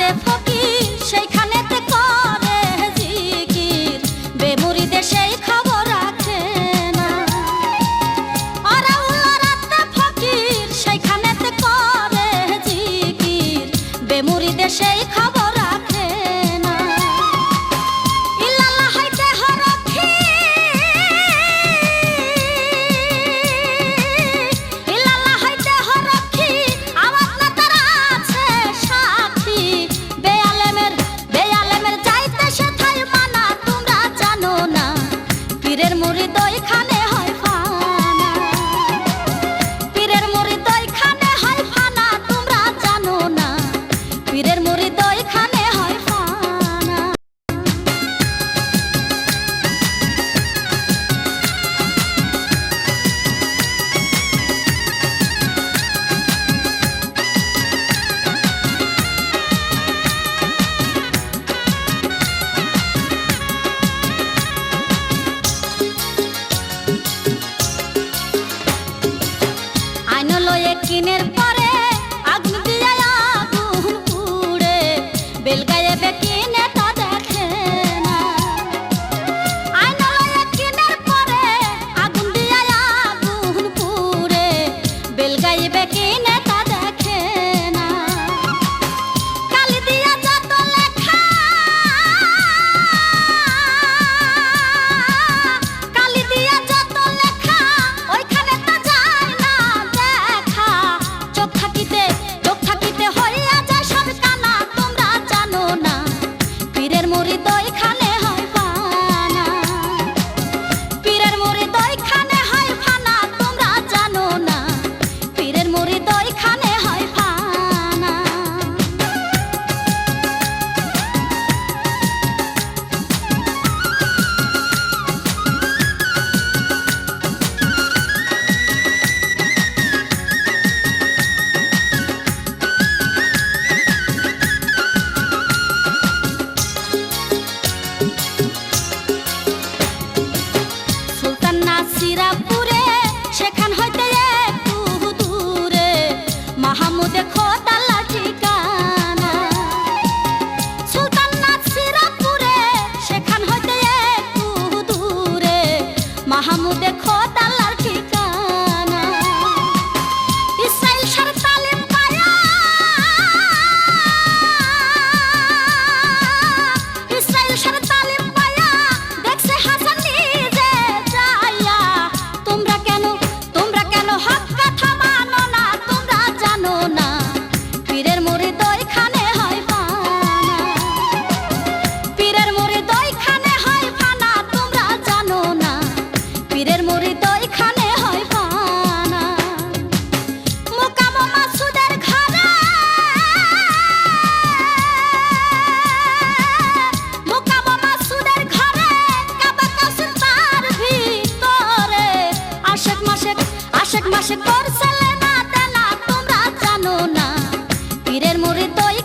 ด็จพ่อพี่ใช่ค่ะ Belga de বিশ্বাস করছিলে না তা না তোমরা জানো না। পীরের মুড়ি দয়া